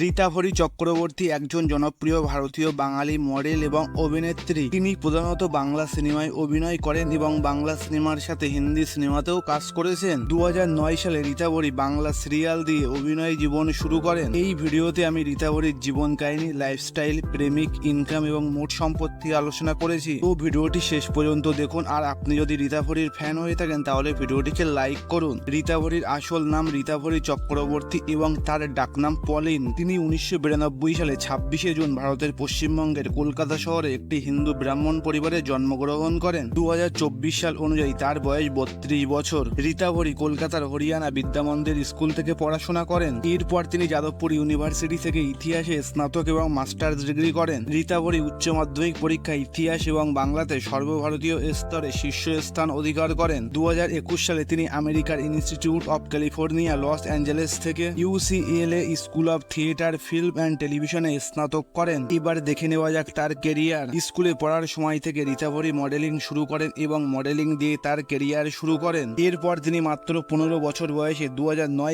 রীতাভরি চক্রবর্তী একজন জনপ্রিয় ভারতীয় বাঙালি মডেল এবং অভিনেত্রী। তিনি প্রধানত বাংলা সিনেমায় অভিনয় করেন এবং বাংলা সিনেমার সাথে হিন্দি সিনেমাতেও কাজ করেছেন। দু হাজার নয় সালে রীতাভরি বাংলা সিরিয়াল দিয়ে অভিনয় জীবন শুরু করেন। এই ভিডিওতে আমি রীতাভরির জীবন কাহিনী লাইফস্টাইল প্রেমিক ইনকাম এবং মোট সম্পত্তি আলোচনা করেছি। তো ভিডিওটি শেষ পর্যন্ত দেখুন আর আপনি যদি রীতাভরির ফ্যান হয়ে থাকেন তাহলে ভিডিওটিকে লাইক করুন। রীতাভরির আসল নাম রীতাভরি চক্রবর্তী এবং তার ডাকনাম পলিন। তিনি উনিশশো বিরানব্বই সালে ছাব্বিশে জুন ভারতের পশ্চিমবঙ্গের কলকাতা শহরে একটি হিন্দু ব্রাহ্মণ পরিবারে জন্মগ্রহণ করেন। দু হাজার চব্বিশ সাল অনুযায়ী তার বয়স বত্রিশ বছর। রীতা রীতাভরি কলকাতার হরিয়ানা বিদ্যামন্দির স্কুল থেকে পড়াশোনা করেন। এরপর তিনি যাদবপুর ইউনিভার্সিটি থেকে ইতিহাসে স্নাতক এবং মাস্টার্স ডিগ্রি করেন। রীতা রীতাভরি উচ্চ মাধ্যমিক পরীক্ষায় ইতিহাস এবং বাংলাতে সর্বভারতীয় স্তরে শীর্ষস্থান অধিকার করেন। দু হাজার একুশ সালে তিনি আমেরিকার institute of California, Los Angeles থেকে UCLA school of theatre film and টেলিভিশনে স্নাতক করেন। এবার দেখে নেওয়া যাক তার কেরিয়ার। স্কুলে পড়ার সময় থেকে রীতাভরি মডেলিং শুরু করেন এবং মডেলিং দিয়ে তার কেরিয়ার শুরু করেন। এরপর তিনি মাত্র পনেরো বছর বয়সে দু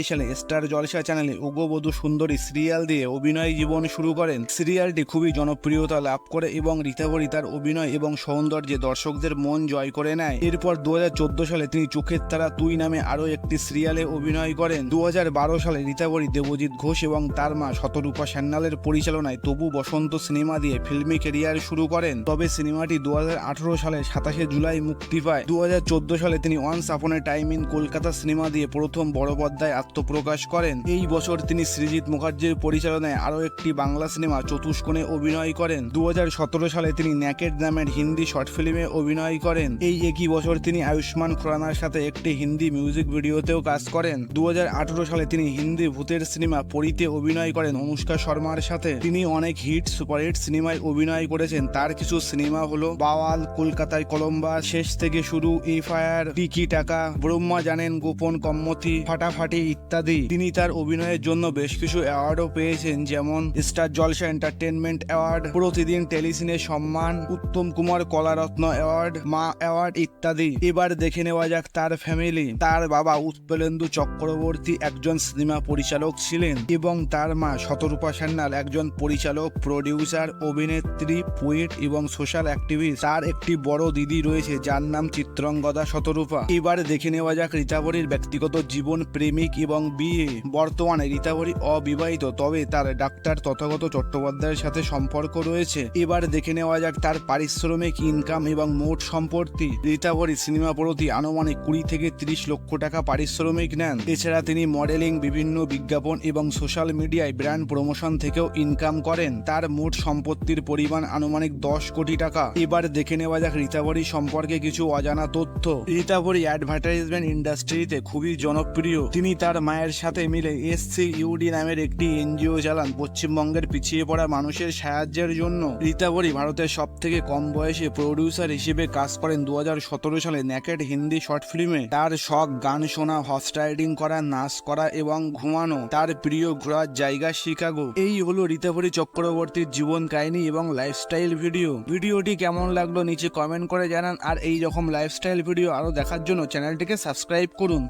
সালে স্টার জলসা চ্যানেলে ওগবধূ সুন্দরী সিরিয়াল দিয়ে অভিনয় জীবন শুরু করেন। সিরিয়ালটি খুবই জনপ্রিয়তা লাভ করে এবং রীতাভরি তার অভিনয় এবং সৌন্দর্যে দর্শকদের মন জয় করে নেয়। এরপর দু হাজার চোদ্দ সালে তিনি চোখের তারা তুই নামে আরও একটি সিরিয়ালে অভিনয় করেন। দু হাজার বারো সালে রীতাভরি দেবজিৎ ঘোষ এবং তার মা শতরূপা সান্যালের পরিচালনায় তবু বসন্ত সিনেমা দিয়ে ফিল্মি কেরিয়ার শুরু করেন। তবে সিনেমাটি দু হাজার আঠারো সালে সাতাশে জুলাই মুক্তি পায়। দু হাজার চোদ্দ সালে তিনি once upon time in Kolkata cinema দিয়ে প্রথম বড় পর্দায় আত্মপ্রকাশ করেন। এই বছর তিনি সৃজিৎ মুখার্জির পরিচালনায় আরও একটি বাংলা সিনেমা চতুষ্কোণে অভিনয় করেন। দু হাজার সতেরো সালে তিনি ন্যাকেট নামের হিন্দি শর্ট ফিল্মে অভিনয় করেন। এই একই বছর তিনি আয়ুষ্মান খুরানার সাথে একটি হিন্দি মিউজিক ভিডিওতেও কাজ করেন। দু হাজার আঠারো সালে তিনি হিন্দি ভূতের সিনেমা পরিতে অভিনয় করেন অনুষ্কা শর্মার সাথে। তিনি অনেক হিট সুপারহিট সিনেমায় অভিনয় করেছেন। তার কিছু সিনেমা হলো বাওয়াল, কলকাতায় কলম্বা, শেষ থেকে শুরু এফআইআর টিকি টাকা, ব্রহ্মা জানেন গোপন কম্মতি ফাটাফাটি ইত্যাদি। তিনি তার অভিনয়ের জন্য বেশ কিছু অ্যাওয়ার্ডও পেয়েছেন, যেমন Star Jalsha entertainment award, Pratidin Telecine সম্মান, উত্তম কুমার কলারত্ন অ্যাওয়ার্ড, মা অ্যাওয়ার্ড ইত্যাদি। এবার দেখে নেওয়া যাক তার ফ্যামিলি। তার বাবা উৎপলেন্দু চক্রবর্তী একজন সিনেমা পরিচালক ছিলেন এবং তার মা শতরূপা সান্যাল একজন পরিচালক, প্রডিউসার, অভিনেত্রী, পোয়েট এবং সোশ্যাল অ্যাক্টিভিস্ট। তার একটি বড় দিদি রয়েছে, যার নাম চিত্রঙ্গদা শতরূপা। এবার দেখে নেওয়া যাক রীতাভরির ব্যক্তিগত জীবন, প্রেমিক এবং বিয়ে। বর্তমানে রীতাভরি অবিবাহিত, তবে তার ডাক্তার তথাগত চট্টোপাধ্যায়ের সাথে সম্পর্ক রয়েছে। এবার দেখে নেওয়া যাক তার পারিশ্রমিক ইনকাম এবং মোট সম্পত্তি। রীতাভরি সিনেমা প্রতি আনুমানিক কুড়ি থেকে তিরিশ লক্ষ টাকা পারিশ্রমিক নেন। এছাড়া তিনি মডেলিং বিভিন্ন বিজ্ঞাপন এবং সোশ্যাল মিডিয়ায় ব্র্যান্ড প্রমোশন থেকেও ইনকাম করেন। তার মোট সম্পত্তির পরিমাণ আনুমানিক দশ কোটি টাকা। এবার দেখে নেওয়া যাক রীতাভরি সম্পর্কে কিছু অজানা তথ্য। রীতাভরি অ্যাডভার্টাইজমেন্ট ইন্ডাস্ট্রিতে খুবই জনপ্রিয়। তিনি তার মায়ের সাথে মিলে এসসি ইউডি নামের একটি এনজিও চালান, পশ্চিমবঙ্গের পিছিয়ে পড়া মানুষের সাহায্যের জন্য। রীতাভরি ভারতের সব থেকে কম বয়সে প্রডিউসার হিসেবে কাজ করেন দু হাজার সতেরো সালে ন্যাকেড হিন্দি শর্ট ফিল্মে তার শখ, গান শোনা হর্স রাইডিং করা, নাচ করা এবং ঘুমানো। তার প্রিয় ঘোরার জায়গা, শিকাগো। এই হলো রীতাভরি চক্রবর্তীর জীবন কাহিনী এবং লাইফস্টাইল ভিডিও ভিডিওটি কেমন লাগল নিচে কমেন্ট করে জানান আর এই রকম লাইফস্টাইল ভিডিও আরও দেখার জন্য চ্যানেলটিকে সাবস্ক্রাইব করুন।